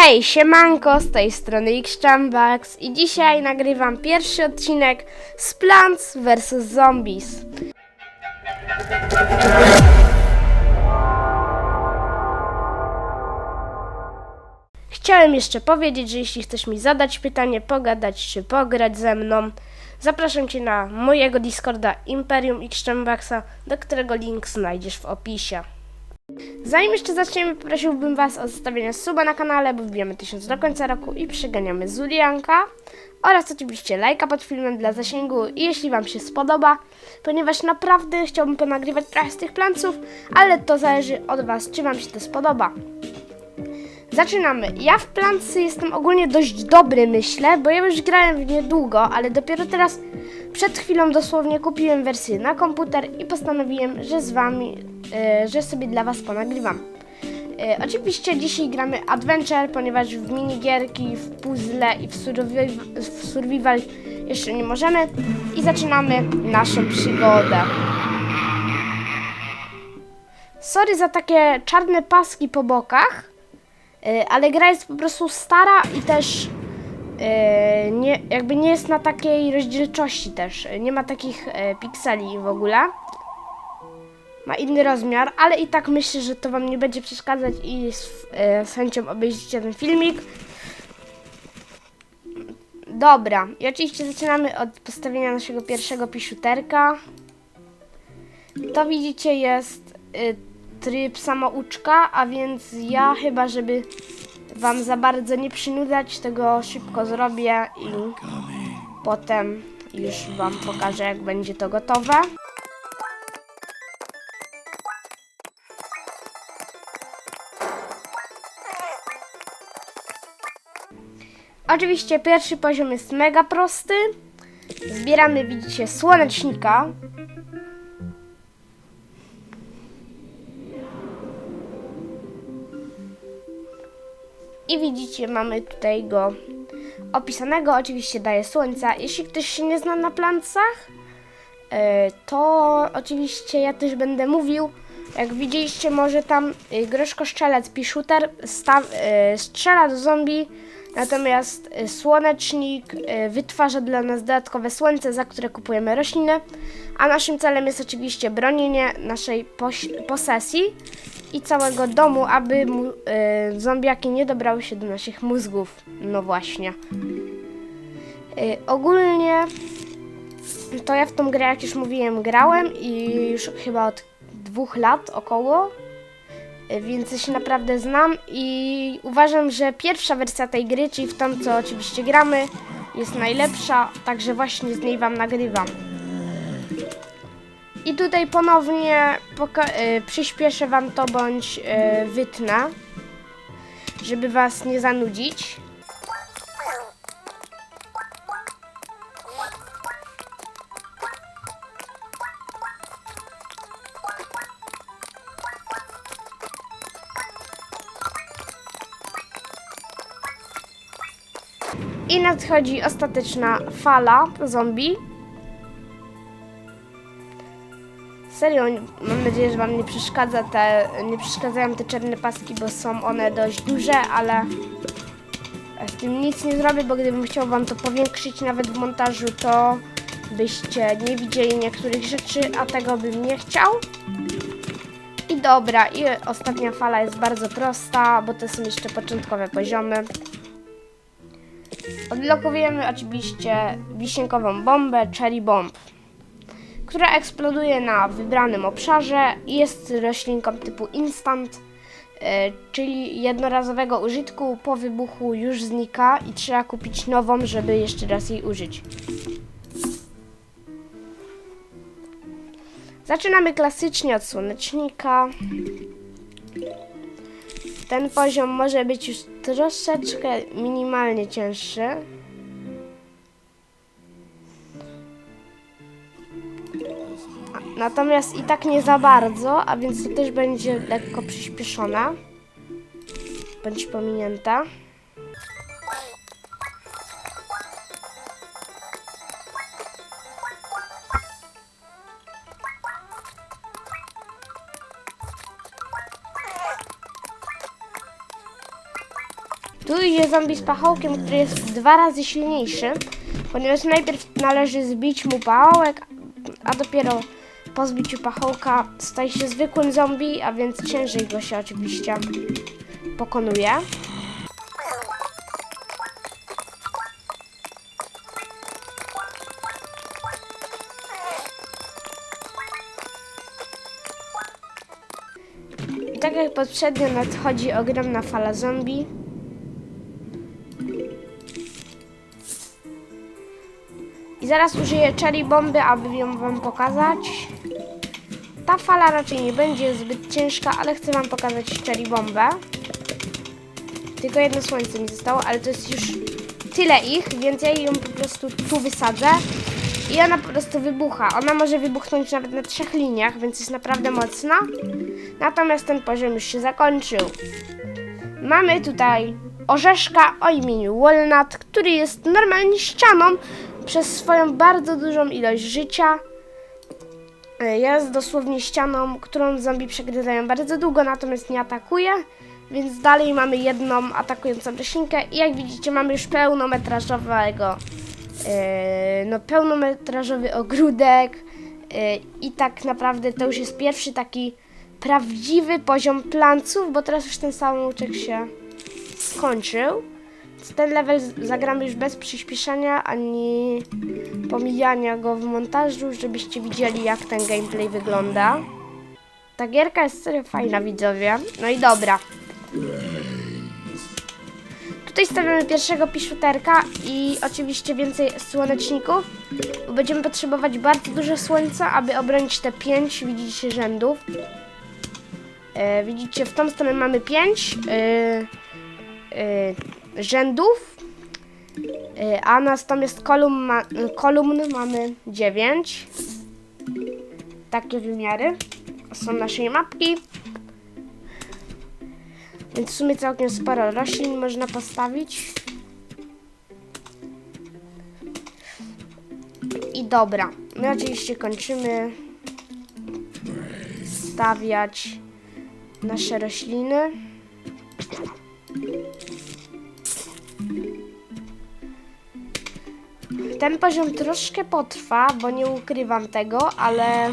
Hej, siemanko, z tej strony Xchambax i dzisiaj nagrywam pierwszy odcinek z Plants vs Zombies. Chciałem jeszcze powiedzieć, że jeśli chcesz mi zadać pytanie, pogadać czy pograć ze mną, zapraszam Cię na mojego Discorda Imperium Xchambaxa, do którego link znajdziesz w opisie. Zanim jeszcze zaczniemy, prosiłbym Was o zostawienie suba na kanale, bo wbijamy 1000 do końca roku i przyganiamy Zulianka. Oraz oczywiście lajka pod filmem dla zasięgu i jeśli Wam się spodoba, ponieważ naprawdę chciałbym ponagrywać trochę z tych planców, ale to zależy od Was, czy Wam się to spodoba. Zaczynamy. Ja w plancy jestem ogólnie dość dobry, myślę, bo ja już grałem w nie długo, ale dopiero teraz, przed chwilą dosłownie kupiłem wersję na komputer i postanowiłem, że z wami, że sobie dla was ponagrywam. E, oczywiście dzisiaj gramy Adventure, ponieważ w minigierki, w puzzle i w survival, jeszcze nie możemy. I zaczynamy naszą przygodę. Sorry za takie czarne paski po bokach. Y, ale gra jest po prostu stara i też nie, jakby nie jest na takiej rozdzielczości też. Nie ma takich pikseli w ogóle. Ma inny rozmiar, ale i tak myślę, że to Wam nie będzie przeszkadzać i z, y, z chęcią obejrzycie ten filmik. Dobra, i oczywiście zaczynamy od postawienia naszego pierwszego piszuterka. To widzicie jest y, tryb samouczka, a więc ja chyba, żeby wam za bardzo nie przynudzać, tego szybko zrobię i potem już wam pokażę, jak będzie to gotowe. Oczywiście pierwszy poziom jest mega prosty. Zbieramy, widzicie, słonecznika. I widzicie, mamy tutaj go opisanego. Oczywiście daje słońca. Jeśli ktoś się nie zna na plancach, e, to oczywiście ja też będę mówił. Jak widzieliście, może tam e, Groszko Strzelec Piszuter e, strzela do zombie, natomiast e, Słonecznik e, wytwarza dla nas dodatkowe słońce, za które kupujemy rośliny, a naszym celem jest oczywiście bronienie naszej poś- posesji i całego domu, aby mu, e, zombiaki nie dobrały się do naszych mózgów. No właśnie. Ogólnie to ja w tą grę, jak już mówiłem, grałem i już chyba od dwóch lat około. E, Więc się naprawdę znam i uważam, że pierwsza wersja tej gry, czyli w tą, co oczywiście gramy, jest najlepsza, także właśnie z niej Wam nagrywam. I tutaj ponownie y, przyspieszę Wam to bądź y, wytnę, żeby Was nie zanudzić. I nadchodzi ostateczna fala zombie. Serio, mam nadzieję, że Wam nie przeszkadza te, nie przeszkadzają te czarne paski, bo są one dość duże, ale z tym nic nie zrobię, bo gdybym chciał Wam to powiększyć nawet w montażu, to byście nie widzieli niektórych rzeczy, a tego bym nie chciał. I dobra, i ostatnia fala jest bardzo prosta, bo to są jeszcze początkowe poziomy. Odblokowujemy oczywiście wisienką bombę Cherry Bomb która eksploduje na wybranym obszarze i jest roślinką typu instant, e, czyli jednorazowego użytku po wybuchu już znika i trzeba kupić nową, żeby jeszcze raz jej użyć. Zaczynamy klasycznie od słonecznika. Ten poziom może być już troszeczkę minimalnie cięższy. Natomiast i tak nie za bardzo, a więc to też będzie lekko przyspieszone. Bądź pominięte. Idzie zombie z pachołkiem, który jest dwa razy silniejszy, ponieważ najpierw należy zbić mu pachołek, a dopiero po zbiciu pachołka staje się zwykłym zombie, a więc ciężej go się oczywiście pokonuje. Tak jak poprzednio nadchodzi ogromna fala zombie. Zaraz użyję cherry bomby, aby ją wam pokazać. Ta fala raczej nie będzie zbyt ciężka, ale chcę wam pokazać cherry bombę. Tylko jedno słońce mi zostało, ale to jest już tyle ich, więc ja ją po prostu tu wysadzę. I ona po prostu wybucha. Ona może wybuchnąć nawet na trzech liniach, więc jest naprawdę mocna. Natomiast ten poziom już się zakończył. Mamy tutaj orzeszka o imieniu Walnut, który jest normalnie ścianą przez swoją bardzo dużą ilość życia. E, Jest dosłownie ścianą, którą zombie przegryzają bardzo długo, natomiast nie atakuje. Więc dalej mamy jedną atakującą roślinkę i jak widzicie mamy już pełnometrażowego e, no pełnometrażowy ogródek e, i tak naprawdę to już jest pierwszy taki prawdziwy poziom planców, bo teraz już ten samouczek się skończył. Ten level zagramy już bez przyspieszania ani pomijania go w montażu, żebyście widzieli jak ten gameplay wygląda. Ta gierka jest serio fajna widzowie. No i dobra. Tutaj stawiamy pierwszego piszuterka i oczywiście więcej słoneczników, bo będziemy potrzebować bardzo dużo słońca, aby obronić te 5, widzicie, rzędów. E, widzicie, w tą stronę mamy 5 e, e, rzędów, e, a natomiast kolumn, ma, kolumn mamy 9. Takie wymiary są naszej mapki. Więc w sumie całkiem sporo roślin można postawić. I dobra, my oczywiście kończymy stawiać nasze rośliny. Ten poziom troszkę potrwa, bo nie ukrywam tego, ale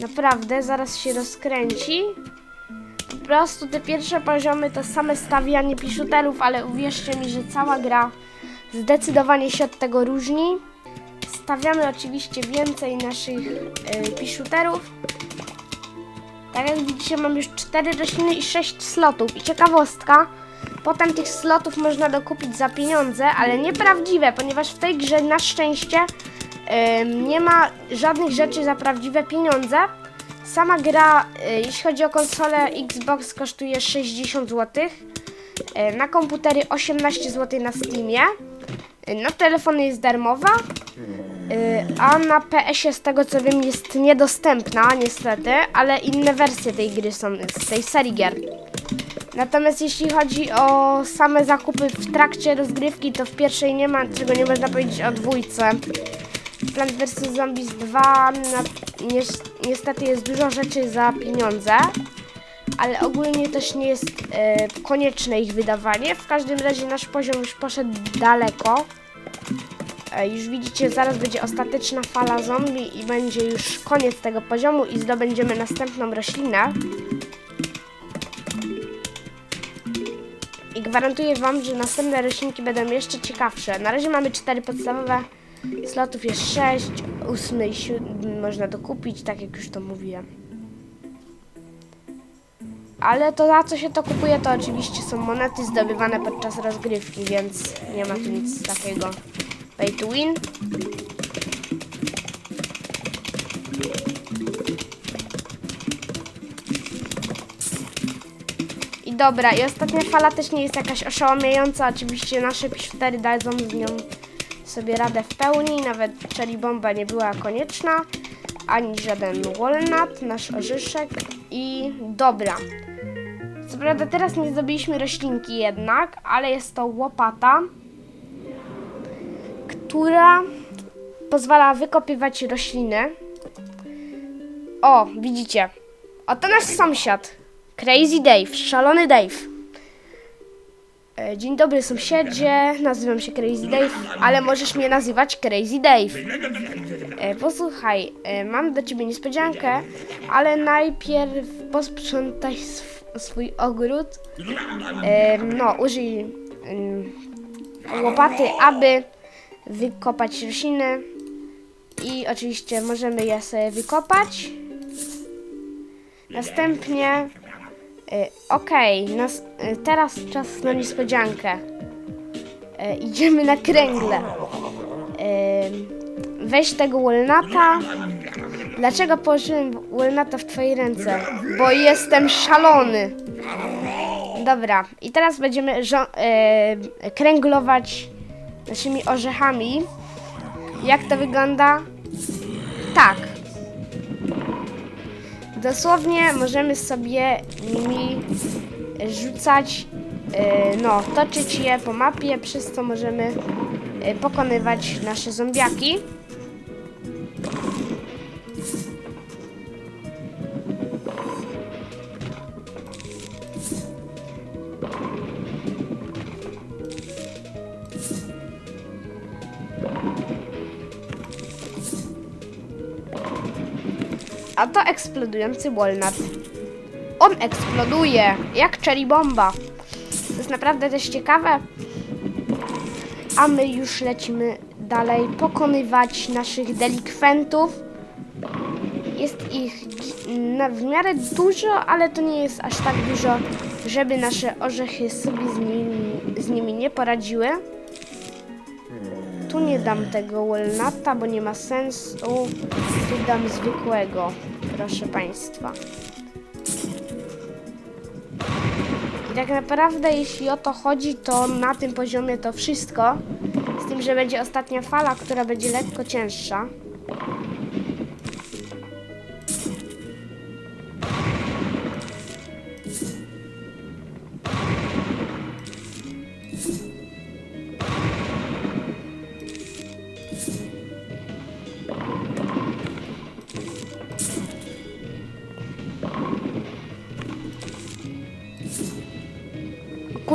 naprawdę zaraz się rozkręci. Po prostu te pierwsze poziomy to same stawianie piszuterów, ale uwierzcie mi, że cała gra zdecydowanie się od tego różni. Stawiamy oczywiście więcej naszych y, piszuterów. Tak jak widzicie, mam już 4 rośliny i 6 slotów. I ciekawostka, potem tych slotów można dokupić za pieniądze, ale nieprawdziwe, ponieważ w tej grze na szczęście ym, nie ma żadnych rzeczy za prawdziwe pieniądze. Sama gra, y, jeśli chodzi o konsolę Xbox, kosztuje 60 zł. y, Na komputery 18 zł na Steamie. y, Na telefony jest darmowa. y, A na PS-ie z tego co wiem jest niedostępna niestety, ale inne wersje tej gry są z tej serii gier. Natomiast jeśli chodzi o same zakupy w trakcie rozgrywki, to w pierwszej nie ma, czego nie można powiedzieć o dwójce. Plant vs. Zombies 2 na, ni niestety jest dużo rzeczy za pieniądze, ale ogólnie też nie jest e, konieczne ich wydawanie. W każdym razie nasz poziom już poszedł daleko. E, już widzicie, zaraz będzie ostateczna fala zombie i będzie już koniec tego poziomu i zdobędziemy następną roślinę. Gwarantuję Wam, że następne roślinki będą jeszcze ciekawsze. Na razie mamy cztery podstawowe, slotów jest 6, 8 i 7 można dokupić, tak jak już to mówiłem. Ale to za co się to kupuje, to oczywiście są monety zdobywane podczas rozgrywki, więc nie ma tu nic takiego pay to win. Dobra, i ostatnia fala też nie jest jakaś oszałamiająca. Oczywiście nasze pisztery dadzą z nią sobie radę w pełni. Nawet cherry bomba nie była konieczna. Ani żaden walnut, nasz orzeszek. I dobra. Co prawda teraz nie zdobyliśmy roślinki jednak, ale jest to łopata, która pozwala wykopywać rośliny. O, widzicie. Oto nasz sąsiad. Crazy Dave, szalony Dave. E, Dzień dobry sąsiedzie, nazywam się Crazy Dave, ale możesz mnie nazywać Crazy Dave. E, Posłuchaj, e, mam do ciebie niespodziankę, ale najpierw posprzątaj sw- swój ogród. No, użyj em, łopaty, aby wykopać rośliny i oczywiście możemy je sobie wykopać. Następnie E, Okej, nas- e, teraz czas na niespodziankę. E, idziemy na kręgle. E, weź tego walnata. Dlaczego położyłem walnata w twojej ręce? Bo jestem szalony. Dobra, i teraz będziemy e, kręglować naszymi orzechami. Jak to wygląda? Tak. Dosłownie możemy sobie nimi rzucać, e, no, toczyć je po mapie, przez co możemy e, pokonywać nasze zombiaki. A to eksplodujący walnut. On eksploduje, jak cherry bomba. To jest naprawdę też ciekawe. A my już lecimy dalej pokonywać naszych delikwentów. Jest ich w miarę dużo, ale to nie jest aż tak dużo, żeby nasze orzechy sobie z nimi, z nimi nie poradziły. Tu nie dam tego walnuta, bo nie ma sensu. Tu dam zwykłego, proszę Państwa. I tak naprawdę, jeśli o to chodzi, to na tym poziomie to wszystko. Z tym, że będzie ostatnia fala, która będzie lekko cięższa.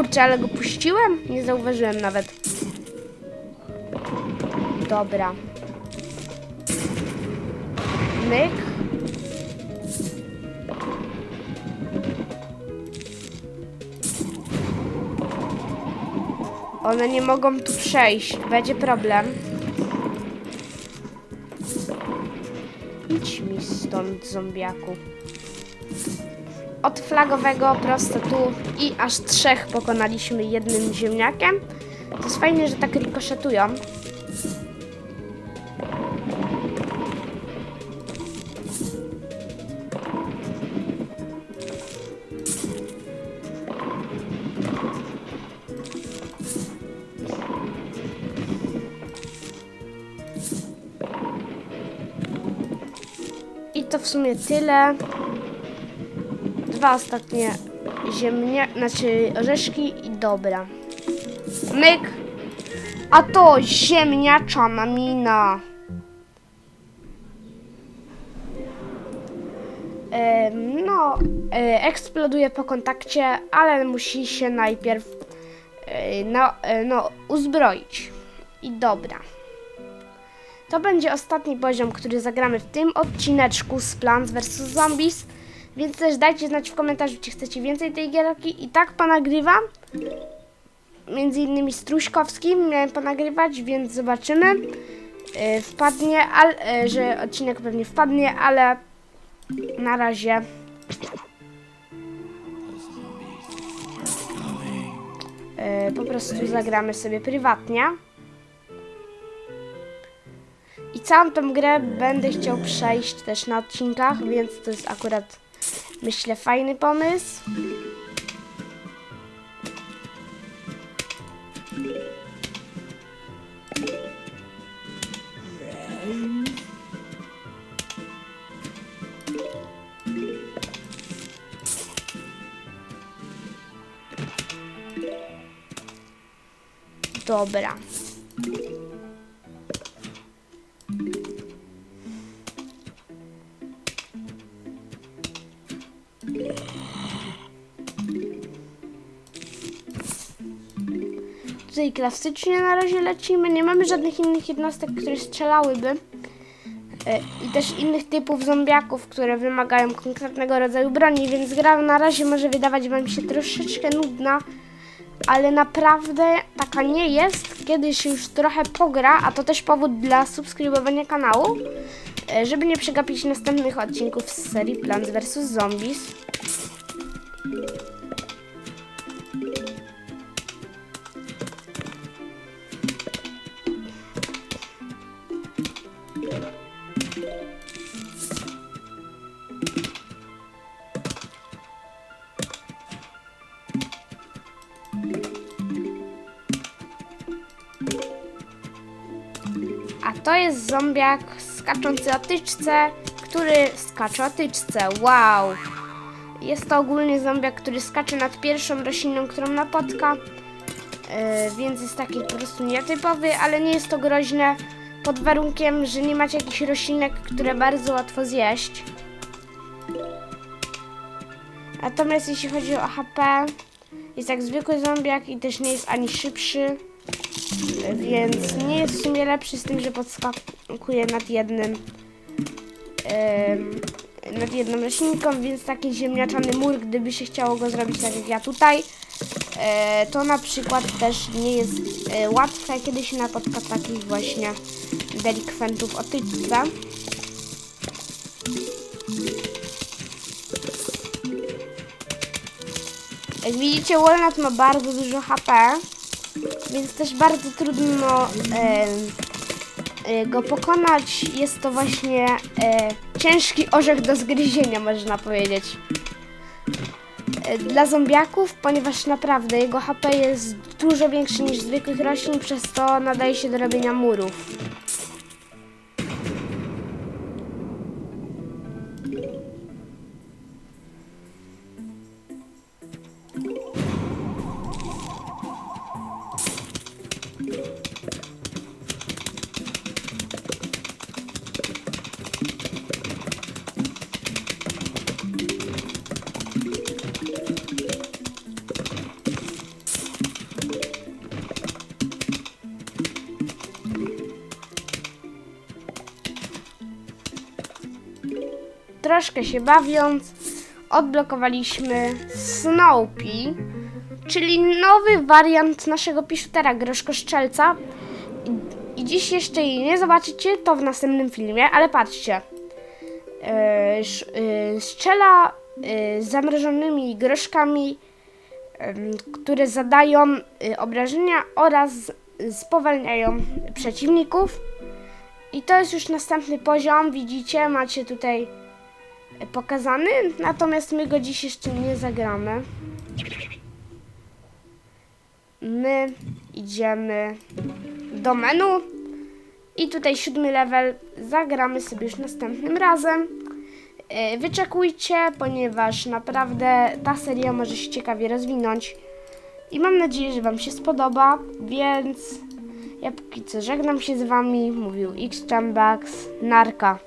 Kurczę, ale go puściłem? Nie zauważyłem nawet. Dobra. Myk. One nie mogą tu przejść. Będzie problem. Idź mi stąd, zombiaku od flagowego prosto tu i aż trzech pokonaliśmy jednym ziemniakiem. To jest fajne, że tak rikoszetują. I to w sumie tyle dwa ostatnie ziemnia, znaczy orzeszki i dobra. Myk. A to ziemniaczana mina. Em, no, e, eksploduje po kontakcie, ale musi się najpierw e, no, e, no, uzbroić. I dobra. To będzie ostatni poziom, który zagramy w tym odcineczku z Plants vs Zombies. Więc też dajcie znać w komentarzu, czy chcecie więcej tej gierki. I tak ponagrywam. Między innymi z Truśkowskim miałem ponagrywać, więc zobaczymy. Yy, wpadnie, al, yy, że odcinek pewnie wpadnie, ale na razie. Yy, po prostu zagramy sobie prywatnie. I całą tą grę będę chciał przejść też na odcinkach, więc to jest akurat myślę fajny pomysł. Dobra. Klasycznie na razie lecimy. Nie mamy żadnych innych jednostek, które strzelałyby. E, I też innych typów zombiaków, które wymagają konkretnego rodzaju broni, więc gra na razie może wydawać Wam się troszeczkę nudna, ale naprawdę taka nie jest, kiedy się już trochę pogra, a to też powód dla subskrybowania kanału, e, żeby nie przegapić następnych odcinków z serii Plants vs. Zombies. A to jest zombiak skaczący o tyczce, który skacze o tyczce. Wow! Jest to ogólnie zombiak, który skacze nad pierwszą rośliną, którą napotka. E, więc jest taki po prostu nietypowy, ale nie jest to groźne pod warunkiem, że nie macie jakichś roślinek, które bardzo łatwo zjeść. Natomiast jeśli chodzi o HP, jest jak zwykły zombiak i też nie jest ani szybszy. Więc nie jest w sumie lepszy z tym, że podskakuje nad jednym em, nad jedną roślinką, więc taki ziemniaczany mur, gdyby się chciało go zrobić tak jak ja tutaj, e, to na przykład też nie jest e, łatwe, kiedy się napotka takich właśnie delikwentów o tyczce. Jak widzicie, Walnut ma bardzo dużo HP, więc też bardzo trudno e, go pokonać. Jest to właśnie e, ciężki orzech do zgryzienia, można powiedzieć. E, Dla zombiaków, ponieważ naprawdę jego HP jest dużo większy niż zwykłych roślin, przez to nadaje się do robienia murów. Troszkę się bawiąc, odblokowaliśmy Snoopy, czyli nowy wariant naszego piszutera Groszkoszczelca. I, I dziś jeszcze jej nie zobaczycie, to w następnym filmie, ale patrzcie. Yy, yy, strzela yy, zamrożonymi groszkami, em, które zadają yy, obrażenia oraz spowalniają przeciwników. I to jest już następny poziom, widzicie, macie tutaj pokazany, natomiast my go dziś jeszcze nie zagramy. My idziemy do menu i tutaj siódmy level zagramy sobie już następnym razem. E, Wyczekujcie, ponieważ naprawdę ta seria może się ciekawie rozwinąć i mam nadzieję, że Wam się spodoba, więc ja póki co żegnam się z Wami, mówił X Narka.